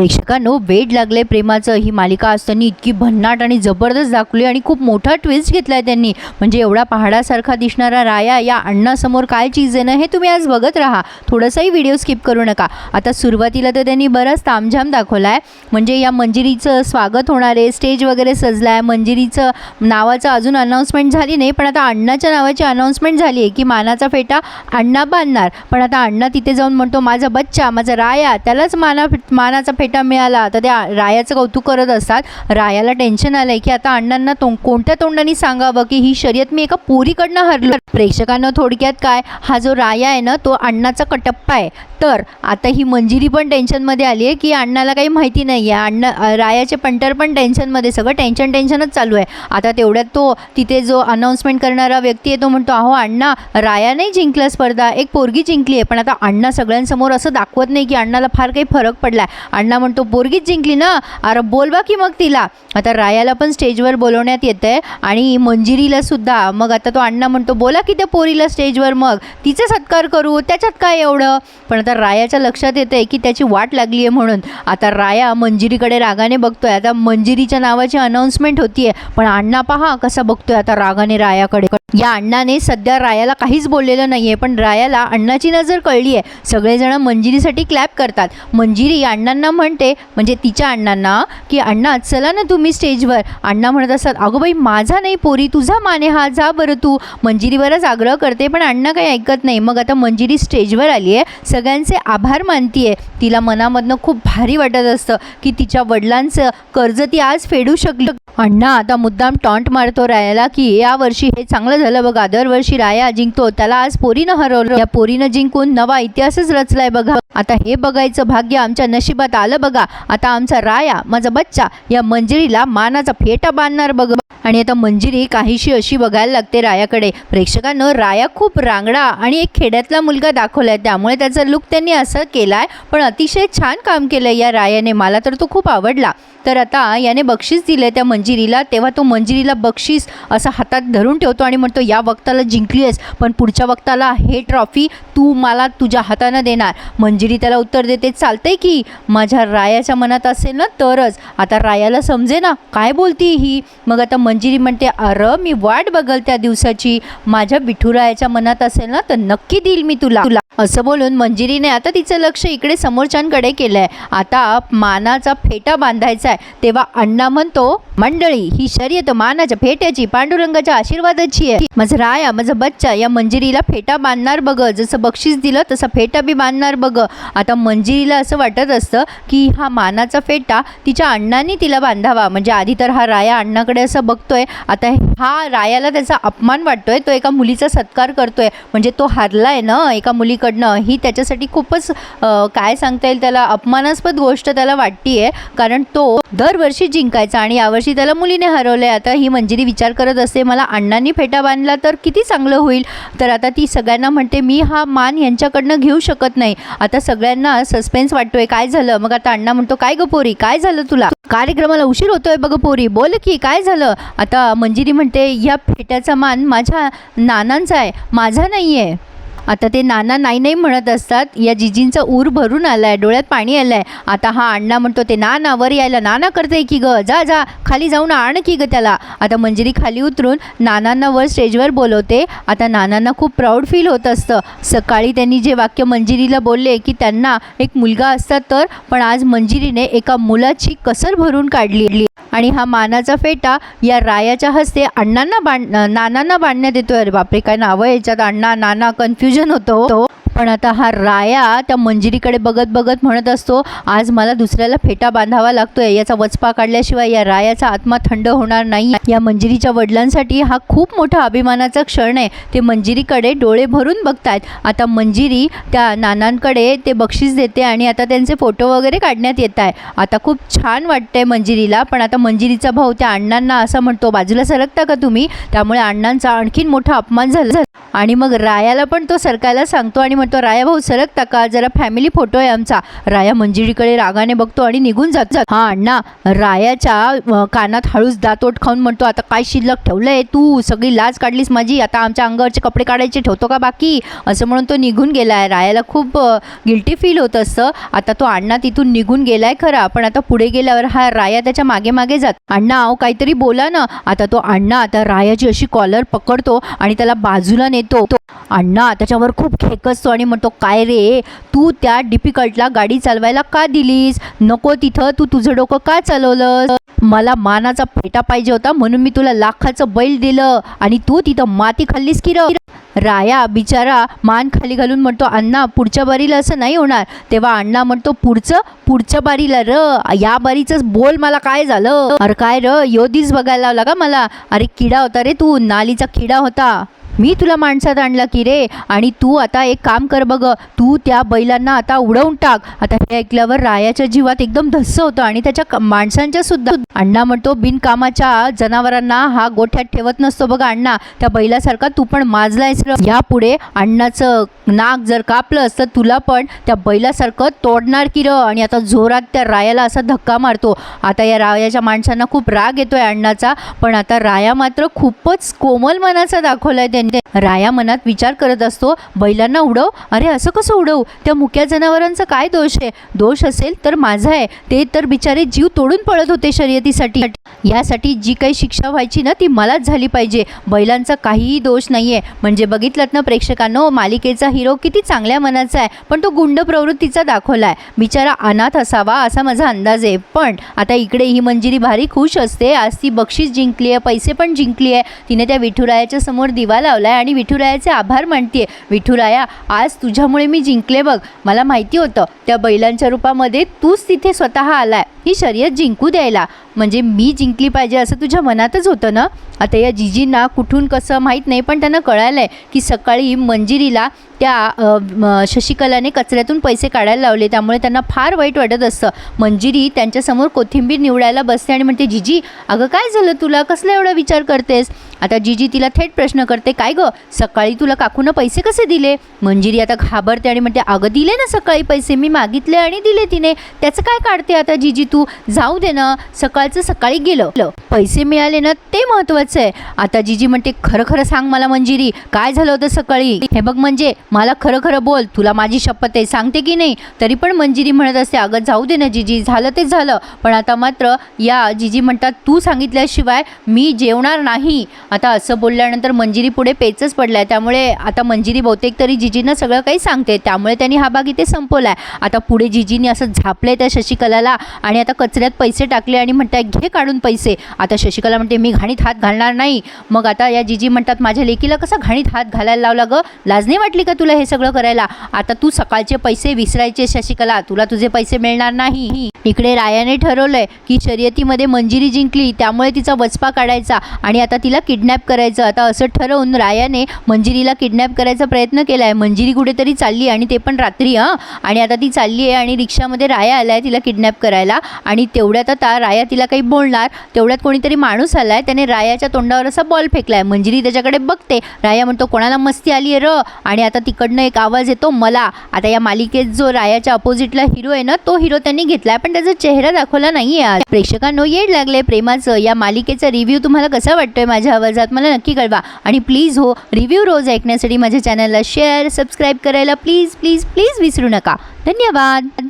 प्रेक्षकांनो वेड लागले प्रेमाचं. ही मालिका आज त्यांनी इतकी भन्नाट आणि जबरदस्त दाखवली आणि खूप मोठा ट्विस्ट घेतलाय त्यांनी. म्हणजे एवढा पहाडासारखा दिसणारा राया या अण्णासमोर काय चीज आहे ना हे तुम्ही आज बघत राहा. थोडंसंही व्हिडिओ स्किप करू नका. आता सुरुवातीला तर त्यांनी बराच तामझाम दाखवला आहे म्हणजे या मंजिरीचं स्वागत होणार आहे स्टेज वगैरे सजला आहे मंजिरीचं नावाचं अजून अनाऊन्समेंट झाली नाही पण आता अण्णाच्या नावाची अनाऊन्समेंट झाली आहे की मानाचा फेटा अण्णा बांधणार. पण आता अण्णा तिथे जाऊन म्हणतो माझा बच्चा माझा राया त्यालाच माना मानाचा फेटा मिळाला तर त्या रायाचं कौतुक करत असतात. रायाला टेन्शन आलंय की आता अण्णांना तो कोणत्या तोंडाने सांगावं की ही शर्यत मी एका पोरीकडनं हरलो? प्रेक्षकांना थोडक्यात काय? हा जो राया आहे ना तो अण्णाचा कटप्पा आहे. तर आता ही मंजिरी पण टेन्शनमध्ये आली आहे की अण्णाला काही माहिती नाही आहे. अण्णा रायाचे पंटर पण टेन्शनमध्ये सगळं टेन्शन टेन्शनच चालू आहे. आता तेवढ्यात तो तिथे जो अनाऊन्समेंट करणारा व्यक्ती आहे तो म्हणतो अहो अण्णा राया नाही जिंकला स्पर्धा एक पोरगी जिंकली आहे पण आता अण्णा सगळ्यांसमोर असं दाखवत नाही की अण्णाला फार काही फरक पडला आहे अण्णा म्हणतो पोरगीच जिंकली ना? अरे बोलवा की मग तिला. आता रायाला पण स्टेजवर बोलवण्यात येतं आहे आणि मंजिरीला सुद्धा. मग आता तो अण्णा म्हणतो बोला की त्या पोरीला स्टेजवर मग. तिचा सत्कार करू. त्याच्यात काय एवढं? पण आता रायाच्या लक्षात येतं आहे की त्याची वाट लागली आहे म्हणून. आता राया मंजिरीकडे रागाने बघतोय. आता मंजिरीच्या नावाची अनाऊन्समेंट होतीये. पण अण्णा पहा कसा बघतोय आता रागाने रायाकडे. या अण्णाने सध्या रायाला काहीच बोललेलं नाहीये पण रायाला अण्णाची नजर कळली आहे सगळेजण मंजिरीसाठी क्लॅप करतात. मंजिरी अण्णांना म्हणते म्हणजे तिच्या अण्णांना की अण्णा चला ना तुम्ही स्टेजवर. अण्णा म्हणत असतात अगं बाई माझा नाही पोरी तुझा माने हा जा बरं तू. मंजिरीवरच आग्रह करते पण अण्णा काही ऐकत नाही. मग आता मंजिरी स्टेजवर आली आहे सगळ्यांचे आभार मानतीये तिला मनामधनं खूप भारी वाटत असतं की तिच्या वडिलांचं कर्ज ती आज फेडू शकलं. अण्णा आता मुद्दाम टॉन्ट मारतो रायाला की या वर्षी हे चांगलं झालं बघा. दरवर्षी राया जिंकतो त्याला आज पोरीनं हरवलं. या पोरीनं जिंकून नवा इतिहासच रचलाय बघा. आता हे बघायचं भाग्य आमच्या नशिबात आलं बघा. आता आमचा राया माझा बच्चा या मंजिरीला मानाचा फेटा बांधणार बघ. आणि आता मंजिरी काहीशी अशी बघायला लागते रायाकडे. प्रेक्षकानं राया खूप रांगडा आणि एक खेड्यातला मुलगा दाखवलाय. त्यामुळे त्याचा लुक त्यांनी असं केलाय. पण अतिशय छान काम केलंय या रायाने. मला तर तो खूप आवडला. तर आता याने बक्षीस दिलं त्या मंजिरीला. तेव्हा तो मंजिरीला बक्षीस असं हातात धरून ठेवतो आणि म्हणतो या वक्ताला जिंकली आहेस पण पुढच्या वक्ताला हे ट्रॉफी तू मला तुझ्या हातानं देणार. मंजिरी त्याला उत्तर देते चालतंय की माझ्या रायाच्या मनात असेल ना तरच. आता रायाला समजे ना काय बोलती ही? मग आता मंजिरी म्हणते अरं मी वाट बघल त्या दिवसाची. माझ्या विठुरायाच्या मनात असेल ना तर नक्की देईल मी तुला तुला. असं बोलून मंजिरीने आता तिचं लक्ष इकडे समोरच्यांकडे केलं आहे आता मानाचा फेटा बांधायचा आहे तेव्हा अण्णा म्हणतो मंडळी ही शर्यत मानाच्या फेट्याची पांडुरंगाच्या आशीर्वादाची आहे. माझा राया माझा बच्चा या मंजिरीला फेटा बांधणार बघ. जसं बक्षीस दिलं तसा फेटा बी बांधणार बघ. आता मंजिरीला असं वाटत असतं की हा मानाचा फेटा तिच्या अण्णांनी तिला बांधावा. म्हणजे आधी तर हा राया अण्णाकडे असं बघतोय. आता हा रायाला त्याचा अपमान वाटतोय. तो एका मुलीचा सत्कार करतोय. म्हणजे तो हारलाय ना एका मुलीकडे. मुलीकडनं ही त्याच्यासाठी खूपच काय सांगता येईल त्याला अपमानास्पद गोष्ट त्याला वाटतीये. कारण तो दरवर्षी जिंकायचा आणि यावर्षी त्याला मुलीने हरवलं आहे आता ही मंजिरी विचार करत असते मला अण्णांनी फेटा बांधला तर किती चांगलं होईल? तर आता ती सगळ्यांना म्हणते मी हा मान यांच्याकडनं घेऊ शकत नाही. आता सगळ्यांना सस्पेन्स वाटतोय. काय झालं? मग आता अण्णा म्हणतो काय ग पोरी? काय झालं तुला? कार्यक्रमाला उशीर होतोय बघ पोरी. बोल की काय झालं? आता मंजिरी म्हणते या फेट्याचा मान माझ्या नानांचा आहे. माझा नाही आहे आता ते नाना नाही नाही म्हणत असतात. या जिजींचा ऊर भरून आलाय डोळ्यात पाणी आलंय. आता हा अण्णा म्हणतो ते नाना वर यायला नाना करते की ग? जा जा खाली जाऊन आण की ग त्याला. आता मंजिरी खाली उतरून नानांना वर स्टेजवर बोलवते. आता नानांना खूप प्राऊड फील होत असतं. सकाळी त्यांनी जे वाक्य मंजिरीला बोलले की त्यांना एक मुलगा असतात तर पण आज मंजिरीने एका मुलाची कसर भरून काढली. आणि हा मानाचा फेटा या रायाच्या हस्ते अण्णांना बांध नानांना बांधण्यात येतोय. अरे बापरे काय नावं याच्यात? अण्णा नाना कन्फ्युजन. होतो तो पण आता हा राया त्या मंजिरीकडे बघत बघत म्हणत असतो आज मला दुसऱ्याला फेटा बांधावा लागतोय. याचा वचपा काढल्याशिवाय या रायाचा आत्मा थंड होणार नाही या मंजिरीच्या वडिलांसाठी हा खूप मोठा अभिमानाचा क्षण आहे. ते मंजिरीकडे डोळे भरून बघतायत. आता मंजिरी त्या नानांकडे ते बक्षीस देते आणि आता त्यांचे फोटो वगैरे काढण्यात येत आहे आता खूप छान वाटतंय मंजिरीला पण आता मंजिरीचा भाऊ त्या अण्णांना असं म्हणतो बाजूला सरकता का तुम्ही? त्यामुळे अण्णांचा आणखीन मोठा अपमान झाला. आणि मग रायाला पण तो सरकायला सांगतो आणि म्हणतो राया भाऊ सरकता का जरा फॅमिली फोटो आहे आमचा. राया मंजिरीकडे रागाने बघतो आणि निघून जात जात हा अण्णा रायाच्या कानात हळूच दातोट खाऊन म्हणतो आता काय शिल्लक ठेवलंय तू? सगळी लाज काढलीस माझी? आता आमच्या अंगावरचे कपडे काढायचे ठेवतो का बाकी? असं म्हणून तो निघून गेलाय. रायाला खूप गिल्टी फील होत असतं. आता तो अण्णा तिथून निघून गेलाय खरा पण आता पुढे गेल्यावर हा राया त्याच्यामागे मागे जात. अण्णा अहो काहीतरी बोला ना. आता तो अण्णा आता रायाची अशी कॉलर पकडतो आणि त्याला बाजूला नेतो. तो अण्णा त्याच्यावर खूप खेकसतो आणि म्हणतो काय रे? तू त्या डिफिकल्टला गाडी चालवायला का दिलीस? नको तिथं तू तुझं डोकं का चालवलंस? मला मानाचा फेटा पाहिजे होता म्हणून मी तुला लाखाचं बैल दिलं आणि तू तिथं माती खाल्लीस की र? राया बिचारा मान खाली घालून म्हणतो अण्णा पुढच्या बारीला असं नाही होणार. तेव्हा अण्णा म्हणतो पुढचं पुढच्या बारीला र. या बारीचंच बोल मला काय झालं? अरे काय र? यो दिस बघायला लावला का मला? अरे किडा होता रे तू नालीचा किडा होता. मी तुला माणसात आणला की रे? आणि तू आता एक काम कर बघ तू त्या बैलांना आता उडवून टाक. आता हे ऐकल्यावर रायाच्या जीवात एकदम धस्स होतं आणि त्याच्या माणसांच्या सुद्धा अण्णा म्हणतो बिनकामाच्या जनावरांना हा गोठ्यात ठेवत नसतो बघा अण्णा. त्या बैलासारखा तू पण माजलायस यापुढे अण्णाचं नाक जर कापलंस तर तुला पण त्या बैलासारखं तोडणार की र? आणि आता जोरात त्या रायाला असा धक्का मारतो. आता या रायाच्या माणसांना खूप राग येतोय अण्णाचा पण आता राया मात्र खूपच कोमल मनाचा दाखवलाय राया मनात विचार करत असतो बैलांना उडव. अरे असं कसं उडवू? त्या मुक्या जनावरांचा काय दोष आहे? दोष असेल तर माझा आहे. ते तर बिचारे जीव तोडून पळत होते शर्यतीसाठी. यासाठी जी काही शिक्षा व्हायची ना ती मलाच झाली पाहिजे. बैलांचा काहीही दोष नाही आहे म्हणजे बघितलं ना प्रेक्षकांनो मालिकेचा हिरो किती चांगल्या मनाचा आहे पण तो गुंड प्रवृत्तीचा दाखवला आहे बिचारा अनाथ असावा असा माझा अंदाज आहे. पण आता इकडे ही मंजिरी भारी खुश असते. आज ती बक्षीस जिंकली आहे पैसे पण जिंकली आहे. तिने त्या विठुरायाच्या समोर दिवाला लावलाय आणि विठुरायाचे आभार म्हणते विठुराया आज तुझ्यामुळे मी जिंकले बघ. मला माहिती होतं त्या बैलांच्या रूपामध्ये तूच तिथे स्वतः आलाय. ही शर्यत जिंकू द्यायला. म्हणजे मी जिंकली पाहिजे असं तुझ्या मनातच होतं ना? आता या जिजींना कुठून कसं माहीत नाही पण त्यांना कळालं आहे की सकाळी मंजिरीला त्या शशिकलाने कचऱ्यातून पैसे काढायला लावले. त्यामुळे त्यांना फार वाईट वाटत असतं. मंजिरी त्यांच्यासमोर कोथिंबीर निवडायला बसते आणि म्हणते जिजी अगं काय झालं तुला? कसला एवढा विचार करतेस? आता जिजी तिला थेट प्रश्न करते काय गं? सकाळी तुला काकूनं पैसे कसे दिले? मंजिरी आता घाबरते आणि म्हणते अगं दिले ना सकाळी पैसे मी मागितले आणि दिले तिने. त्याचं काय काढते आता जिजी तू? जाऊ दे ना. सकाळी सकाळचं सकाळी गेलं. पैसे मिळाले ना ते महत्त्वाचं आहे. आता जिजी म्हणते खरं खरं सांग मला मंजिरी काय झालं होतं सकाळी? हे बघ म्हणजे मला खरं खरं बोल तुला माझी शपथ आहे सांगते की नाही? तरी पण मंजिरी म्हणत असते अगं जाऊ दे ना जिजी झालं ते झालं. पण आता मात्र या जिजी म्हणतात तू सांगितल्याशिवाय मी जेवणार नाही. आता असं बोलल्यानंतर मंजिरी पुढे पेचच पडलाय. त्यामुळे आता मंजिरी बहुतेक तरी जिजींना सगळं काही सांगते. त्यामुळे त्यांनी हा भाग इथे संपवलाय. आता पुढे जीजीने असं झापले त्या शशिकलाला आणि आता कचऱ्यात पैसे टाकले आणि म्हणताय घे काढून पैसे. आता शशिकला म्हणते मी घाणीत हात घालणार नाही. मग आता या जीजी म्हणतात माझ्या लेकीला कसा घाणीत हात घालायला लावला ग? लाज नाही वाटली का तुला हे सगळं करायला? आता तू सकाळचे पैसे विसरायचे शशिकला तुला तुझे पैसे मिळणार नाही. इकडे रायाने ठरवलंय की शर्यतीमध्ये मंजिरी जिंकली त्यामुळे तिचा वचपा काढायचा आणि आता तिला किडनॅप करायचं. आता असं ठरवून रायाने मंजिरीला किडनॅप करायचा प्रयत्न केला आहे मंजिरी कुठेतरी चालली आणि ते पण रात्री हां. आणि आता ती चालली आहे आणि रिक्षामध्ये राया आला आहे तिला किडनॅप करायला आणि तेवढ्यात आता राया तिला काही बोलणार तेवढ्यात कोणीतरी माणूस आला आहे त्याने रायाच्या तोंडावर असा बॉल फेकलाय. मंजिरी त्याच्याकडे बघते. राया म्हणतो कोणाला मस्ती आली आहे र? आणि आता तिकडनं एक आवाज येतो मला. आता या मालिकेत जो रायाच्या अपोजिटला हिरो आहे ना तो हिरो त्यांनी घेतला आहे पण त्याचा चेहरा दाखवला नाही आहे आज. प्रेक्षकांनो येड लागले प्रेमाचं. या मालिकेचा रिव्ह्यू तुम्हाला कसा वाटतोय माझ्या आवाजात मला नक्की कळवा. आणि प्लीज हो रिव्ह्यू रोज ऐकण्यासाठी माझ्या चॅनलला शेअर सबस्क्राईब करायला प्लीज प्लीज प्लीज विसरू नका. धन्यवाद.